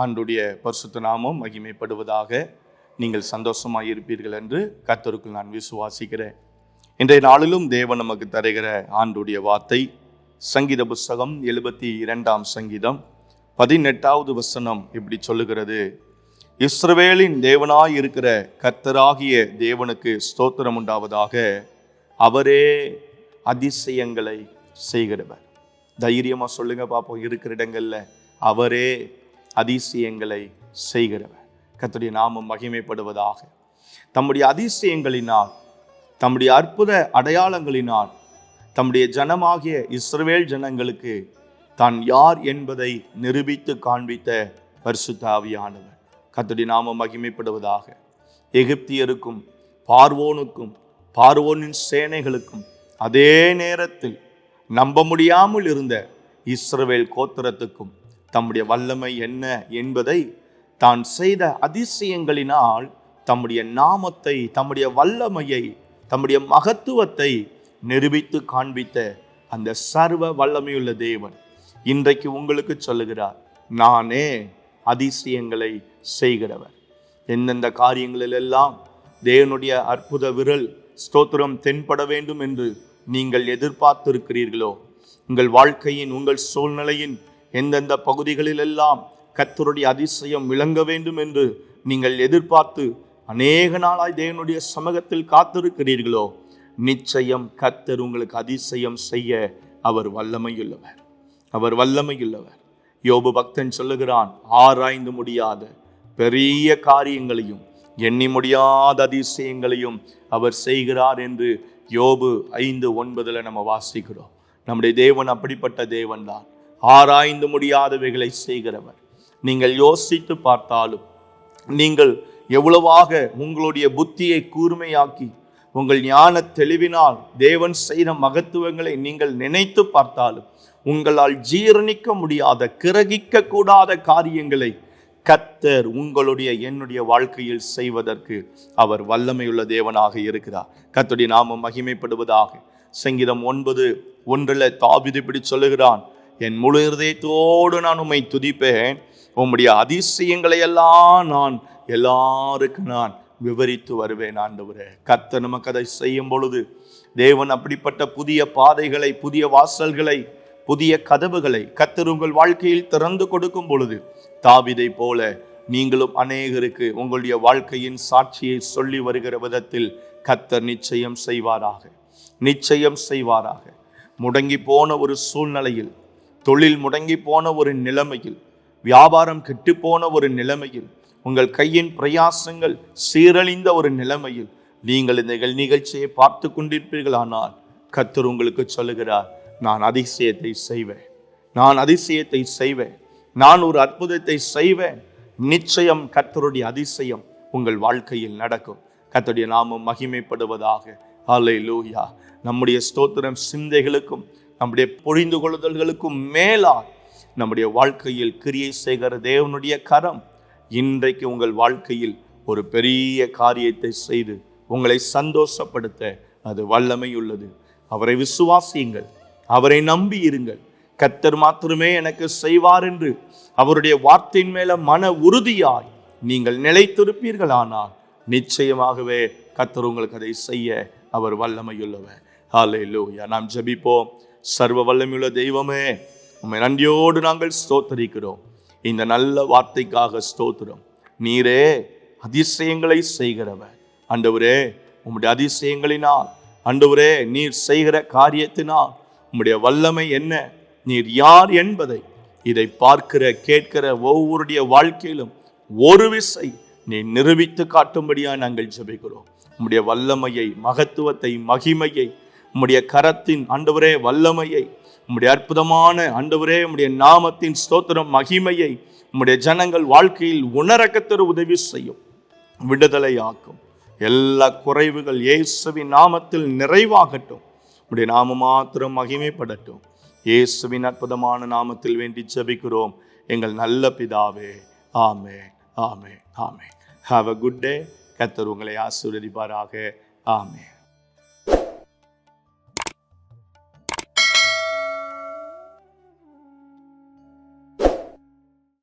ஆண்டுடைய பரிசுத்த நாமம் மகிமைப்படுவதாக நீங்கள் சந்தோஷமாக இருப்பீர்கள் என்று கர்த்தருக்குள் நான் விசுவாசிக்கிறேன். இன்றைய நாளிலும் தேவன் நமக்கு தருகிற ஆண்டுடைய வார்த்தை சங்கீத புஸ்தகம் எழுபத்தி இரண்டாம் சங்கீதம் பதினெட்டாவது வசனம் இப்படி சொல்லுகிறது. இஸ்ரவேலின் தேவனாய் இருக்கிற கர்த்தராகிய தேவனுக்கு ஸ்தோத்திரம் உண்டாவதாக அவரே அதிசயங்களை செய்கிறவர். தைரியமாக சொல்லுங்க பார்ப்போம் இருக்கிற இடங்களில் அவரே அதிசயங்களை செய்கிறவர். கத்துடைய நாமம் மகிமைப்படுவதாக. தம்முடைய அதிசயங்களினால் தம்முடைய அற்புத அடையாளங்களினால் தம்முடைய ஜனமாகிய இஸ்ரவேல் ஜனங்களுக்கு தான் யார் என்பதை நிரூபித்து காண்பித்த பரிசுத்தாவியானவர் ஆவியானவர். நாமம் மகிமைப்படுவதாக. எகிப்தியருக்கும் பார்வோனுக்கும் பார்வோனின் சேனைகளுக்கும் அதே நேரத்தில் நம்ப முடியாமல் இருந்த இஸ்ரவேல் கோத்திரத்துக்கும் தம்முடைய வல்லமை என்ன என்பதை தான் செய்த அதிசயங்களினால் தம்முடைய நாமத்தை தம்முடைய வல்லமையை தம்முடைய மகத்துவத்தை நிரூபித்து காண்பித்த அந்த சர்வ வல்லமையுள்ள தேவன் இன்றைக்கு உங்களுக்கு சொல்லுகிறார் நானே அதிசயங்களை செய்கிறவர். எந்தெந்த காரியங்களிலெல்லாம் தேவனுடைய அற்புத விரல் ஸ்தோத்திரம் தென்பட வேண்டும் என்று நீங்கள் எதிர்பார்த்திருக்கிறீர்களோ உங்கள் வாழ்க்கையின் உங்கள் சூழ்நிலையின் எந்தெந்த பகுதிகளிலெல்லாம் கத்தருடைய அதிசயம் விளங்க வேண்டும் என்று நீங்கள் எதிர்பார்த்து அநேக நாளாய் தேவனுடைய சமூகத்தில் காத்திருக்கிறீர்களோ நிச்சயம் கத்தர் உங்களுக்கு அதிசயம் செய்ய அவர் வல்லமையுள்ளவர். அவர் வல்லமையுள்ளவர். யோபு பக்தன் சொல்லுகிறான் ஆராய்ந்து முடியாத பெரிய காரியங்களையும் எண்ணி முடியாத அதிசயங்களையும் அவர் செய்கிறார் என்று யோபு ஐந்து ஒன்பதில் நம்ம வாசிக்கிறோம். நம்முடைய தேவன் அப்படிப்பட்ட தேவன்தான். ஆராய்ந்து முடியாதவைகளை செய்கிறவர். நீங்கள் யோசித்து பார்த்தாலும் நீங்கள் எவ்வளவாக உங்களுடைய புத்தியை கூர்மையாக்கி உங்கள் ஞான தெளிவினால் தேவன் செய்த மகத்துவங்களை நீங்கள் நினைத்து பார்த்தாலும் உங்களால் ஜீரணிக்க முடியாத கிரகிக்க கூடாத காரியங்களை கத்தர் உங்களுடைய என்னுடைய வாழ்க்கையில் செய்வதற்கு அவர் வல்லமையுள்ள தேவனாக இருக்கிறார். கத்துடைய நாமம் மகிமைப்படுவதாக சங்கீதம் ஒன்பது ஒன்றில் தாபிது சொல்லுகிறான் என் முழு இருதயத்தோடு நான் உம்மை துதிப்பேன். உம்முடைய அதிசயங்களை எல்லாம் நான் எல்லாருக்கும் நான் விவரித்து வருவேன் ஆண்டவரே. கர்த்தர் நமக்கு அதை செய்யும் பொழுது தேவன் அப்படிப்பட்ட புதிய பாதைகளை புதிய வாசல்களை புதிய கதவுகளை கத்தர் உங்கள் வாழ்க்கையில் திறந்து கொடுக்கும் பொழுது தாவிதை போல நீங்களும் அநேகருக்கு உங்களுடைய வாழ்க்கையின் சாட்சியை சொல்லி வருகிற விதத்தில் கத்தர் நிச்சயம் செய்வாராக. நிச்சயம் செய்வாராக. முடங்கி போன ஒரு சூழ்நிலையில் தொழில் முடங்கி போன ஒரு நிலைமையில் வியாபாரம் கெட்டுப்போன ஒரு நிலைமையில் உங்கள் கையின் பிரயாசங்கள் சீரழிந்த ஒரு நிலைமையில் நீங்கள் இந்த நிகழ்ச்சியை பார்த்து கொண்டிருப்பீர்களானால் கத்தர் உங்களுக்கு சொல்லுகிறார் நான் அதிசயத்தை செய்வேன். நான் அதிசயத்தை செய்வேன். நான் ஒரு அற்புதத்தை செய்வேன். நிச்சயம் கத்தருடைய அதிசயம் உங்கள் வாழ்க்கையில் நடக்கும். கத்தருடைய நாமம் மகிமைப்படுவதாக. அலை லூயா நம்முடைய ஸ்தோத்திரம் சிந்தைகளுக்கும் நம்முடைய பொழிந்து கொள்ளுதல்களுக்கும் மேலா நம்முடைய வாழ்க்கையில் கிரியை செய்கிற தேவனுடைய கரம் இன்றைக்கு உங்கள் வாழ்க்கையில் ஒரு பெரிய காரியத்தை செய்து உங்களை சந்தோஷப்படுத்த அது வல்லமை உள்ளது அவரை விசுவாசியுங்கள். அவரை நம்பி இருங்கள். கத்தர் மாத்திரமே எனக்கு செய்வார் என்று அவருடைய வார்த்தையின் மேல மன உறுதியாய் நீங்கள் நிலைத்திருப்பீர்களானால் நிச்சயமாகவே கத்தர் உங்களுக்கு அதை செய்ய அவர் வல்லமையுள்ளவர். ஹalleluya நாம் ஜெபிப்போம். சர்வ வல்லமையுள்ள தெய்வமே உம்மை நன்றியோடு நாங்கள் ஸ்தோத்தரிக்கிறோம். இந்த நல்ல வார்த்தைக்காக ஸ்தோத்திரம். நீரே அதிசயங்களை செய்கிறவர். அண்டவரே உம்முடைய அதிசயங்களினால் அண்டவரே நீர் செய்கிற காரியத்தினால் உம்முடைய வல்லமை என்ன? நீர் யார் என்பதை இதை பார்க்கிற கேட்கிற ஒவ்வொருடைய வாழ்க்கையிலும் ஒரு விசை நீ நிரூபித்து காட்டும்படியாக நாங்கள் ஜெபிக்கிறோம். உம்முடைய வல்லமையை மகத்துவத்தை மகிமையை உம்முடைய கரத்தின் ஆண்டவரே வல்லமையை உம்முடைய அற்புதமான ஆண்டவரே உம்முடைய நாமத்தின் ஸ்தோத்திரம் மகிமையை உம்முடைய ஜனங்கள் வாழ்க்கையில் உணரக்கத்தர் உதவி செய்யும் விடுதலையாக்கும் எல்லா குறைவுகள் இயேசுவின் நாமத்தில் நிறைவாகட்டும். உம்முடைய நாம மாத்திரம் மகிமைப்படட்டும். இயேசுவின் அற்புதமான நாமத்தில் வேண்டி ஜபிக்கிறோம். எங்கள் நல்ல பிதாவே ஆமே ஆமே ஆமே ஹாவ் அ குட் டே கத்தர் உங்களை ஆசீர்வதிப்பாராக. ஆமே